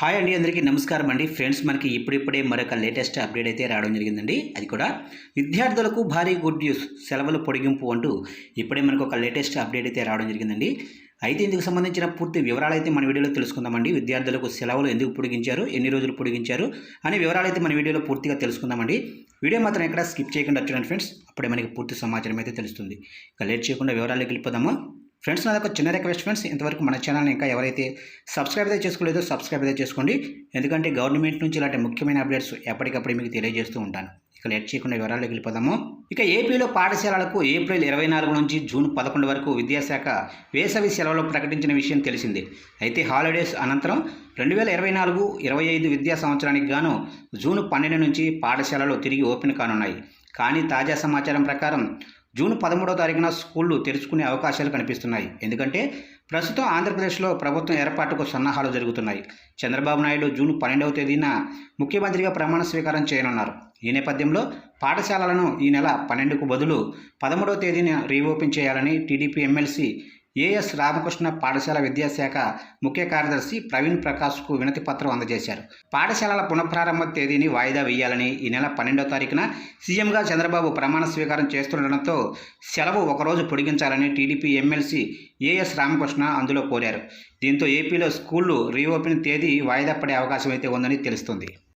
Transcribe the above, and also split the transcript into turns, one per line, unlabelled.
Hi అండి అందరికీ నమస్కారం అండి. ఫ్రెండ్స్ మనకి ఇప్పుడిప్పుడే మరొక లేటెస్ట్ అప్డేట్ అయితే రావడం జరిగిందండి. అది కూడా విద్యార్థులకు భారీ గుడ్ న్యూస్ సెలవులు పొడిగింపు అంటూ ఇప్పుడే మనకు ఒక లేటెస్ట్ అప్డేట్ అయితే రావడం జరిగిందండి. అయితే ఇందుకు సంబంధించిన పూర్తి వివరాలు అయితే మన వీడియోలో తెలుసుకుందామండి. విద్యార్థులకు సెలవులు ఎందుకు పొడిగించారు ఎన్ని రోజులు పొడిగించారు అనే వివరాలు అయితే మన వీడియోలో పూర్తిగా తెలుసుకుందామండి. వీడియో మాత్రం ఎక్కడ స్కిప్ చేయకుండా చూడండి ఫ్రెండ్స్. అప్పుడే మనకి పూర్తి సమాచారం అయితే తెలుస్తుంది. ఇక లేట్ చేయకుండా వివరాలకు వెళ్ళిపోదాము? ఫ్రెండ్స్ నాకు చిన్న రిక్వెస్ట్ ఫ్రెండ్స్ ఇంతవరకు మన ఛానల్ని ఇంకా ఎవరైతే సబ్స్క్రైబ్ అయితే చేసుకోలేదో సబ్స్క్రైబ్ అయితే చేసుకోండి. ఎందుకంటే గవర్నమెంట్ నుంచి ఇలాంటి ముఖ్యమైన అప్డేట్స్ ఎప్పటికప్పుడు మీకు తెలియజేస్తూ ఉంటాను. ఇక లేట్ చేయకుండా వివరాలు వెళ్ళిపోదాము. ఇక ఏపీలో పాఠశాలలకు ఏప్రిల్ ఇరవై నాలుగు నుంచి జూన్ పదకొండు వరకు విద్యాశాఖ వేసవి సెలవులు ప్రకటించిన విషయం తెలిసిందే. అయితే హాలిడేస్ అనంతరం రెండు వేల ఇరవై నాలుగు ఇరవై ఐదు విద్యా సంవత్సరానికి గాను జూన్ పన్నెండు నుంచి పాఠశాలలు తిరిగి ఓపెన్ కానున్నాయి. కానీ తాజా సమాచారం ప్రకారం జూన్ పదమూడో తారీఖున స్కూళ్ళు తెరుచుకునే అవకాశాలు కనిపిస్తున్నాయి. ఎందుకంటే ప్రస్తుతం ఆంధ్రప్రదేశ్లో ప్రభుత్వం ఏర్పాటుకు సన్నాహాలు జరుగుతున్నాయి. చంద్రబాబు నాయుడు జూన్ పన్నెండవ తేదీన ముఖ్యమంత్రిగా ప్రమాణ స్వీకారం చేయనున్నారు. ఈ నేపథ్యంలో పాఠశాలలను ఈ నెల పన్నెండుకు బదులు పదమూడవ తేదీన రీఓపెన్ చేయాలని టీడీపీ ఎమ్మెల్సీ ఏఎస్ రామకృష్ణ పాఠశాల విద్యాశాఖ ముఖ్య కార్యదర్శి ప్రవీణ్ ప్రకాష్కు వినతి పత్రం అందజేశారు. పాఠశాలల పునఃప్రారంభ తేదీని వాయిదా వేయాలని ఈ నెల పన్నెండో తారీఖున సీఎంగా చంద్రబాబు ప్రమాణ స్వీకారం చేస్తుండటంతో సెలవు ఒకరోజు పొడిగించాలని టీడీపీ ఎమ్మెల్సీ ఏఎస్ రామకృష్ణ అందులో కోరారు. దీంతో ఏపీలో స్కూళ్ళు రీఓపెన్ తేదీ వాయిదా పడే అవకాశం అయితే ఉందని తెలుస్తుంది.